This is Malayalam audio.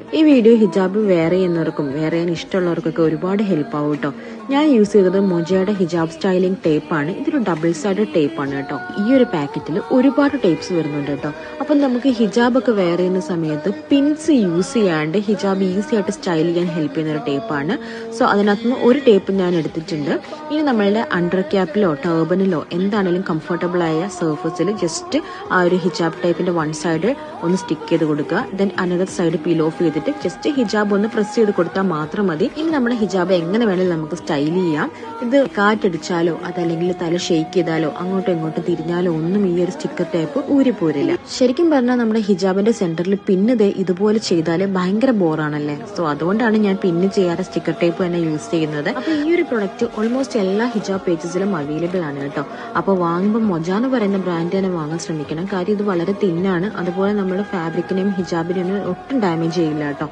ഈ വീഡിയോ ഹിജാബ് വേറെ ചെയ്യുന്നവർക്കും വേറെ ചെയ്യാൻ ഇഷ്ടമുള്ളവർക്കൊക്കെ ഒരുപാട് ഹെൽപ്പ് ആവും കേട്ടോ. ഞാൻ യൂസ് ചെയ്തത് മൊജയുടെ ഹിജാബ് സ്റ്റൈലിംഗ് ടേപ്പാണ് ഇതൊരു ഡബിൾ സൈഡ് ടേപ്പാണ് കേട്ടോ. ഈ ഒരു പാക്കറ്റിൽ ഒരുപാട് ടേപ്സ് വരുന്നുണ്ട് കേട്ടോ. അപ്പം നമുക്ക് ഹിജാബ് ഒക്കെ വെയർ ചെയ്യുന്ന സമയത്ത് പിൻസ് യൂസ് ചെയ്യാണ്ട് ഹിജാബ് ഈസി ആയിട്ട് സ്റ്റൈൽ ചെയ്യാൻ ഹെൽപ്പ് ചെയ്യുന്ന ഒരു ടേപ്പാണ് സോ അതിനകത്ത് നിന്ന് ഒരു ടേപ്പ് ഞാൻ എടുത്തിട്ടുണ്ട്. ഇനി നമ്മളുടെ അണ്ടർ ക്യാപ്പിലോ ടേബനിലോ എന്താണെങ്കിലും കംഫർട്ടബിൾ ആയ സർഫസിൽ ജസ്റ്റ് ആ ഒരു ഹിജാബ് ടൈപ്പിന്റെ വൺ സൈഡ് ഒന്ന് സ്റ്റിക്ക് ചെയ്ത് കൊടുക്കുക. ദെൻ അനദർ സൈഡ് ഓഫ് ചെയ്തിട്ട് ജസ്റ്റ് ഹിജാബ് ഒന്ന് പ്രസ് ചെയ്ത് കൊടുത്താൽ മാത്രം മതി. ഇനി നമ്മുടെ ഹിജാബ് എങ്ങനെ വേണമെങ്കിലും നമുക്ക് സ്റ്റൈൽ ചെയ്യാം. ഇത് കാറ്റടിച്ചാലോ അതല്ലെങ്കിൽ തല ഷെയ്ക്ക് ചെയ്താലോ അങ്ങോട്ടും ഇങ്ങോട്ടും തിരിഞ്ഞാലോ ഒന്നും ഈ ഒരു സ്റ്റിക്കർ ടൈപ്പ് ഊരിപ്പോരില്ല ശരിക്കും പറഞ്ഞാൽ നമ്മുടെ ഹിജാബിന്റെ സെന്ററിൽ പിന്നത് ഇതുപോലെ ചെയ്താൽ ഭയങ്കര ബോറാണല്ലേ സോ അതുകൊണ്ടാണ് ഞാൻ പിന്ന് ചെയ്യാതെ സ്റ്റിക്കർ ടൈപ്പ് തന്നെ യൂസ് ചെയ്യുന്നത്. അപ്പൊ ഈ ഒരു പ്രൊഡക്റ്റ് ഓൾമോസ്റ്റ് എല്ലാ ഹിജാബ് പേജസിലും അവൈലബിൾ ആണ് കേട്ടോ. അപ്പൊ വാങ്ങുമ്പോൾ മൊജ എന്ന് പറയുന്ന ബ്രാൻഡ് തന്നെ വാങ്ങാൻ ശ്രമിക്കണം. കാര്യം ഇത് വളരെ തിന്നാണ് അതുപോലെ നമ്മുടെ ഫാബ്രിക്കിനെയും ഹിജാബിനെയും ഒട്ടും ഡാമേജ് ചെയ്യില്ല. കേട്ടോ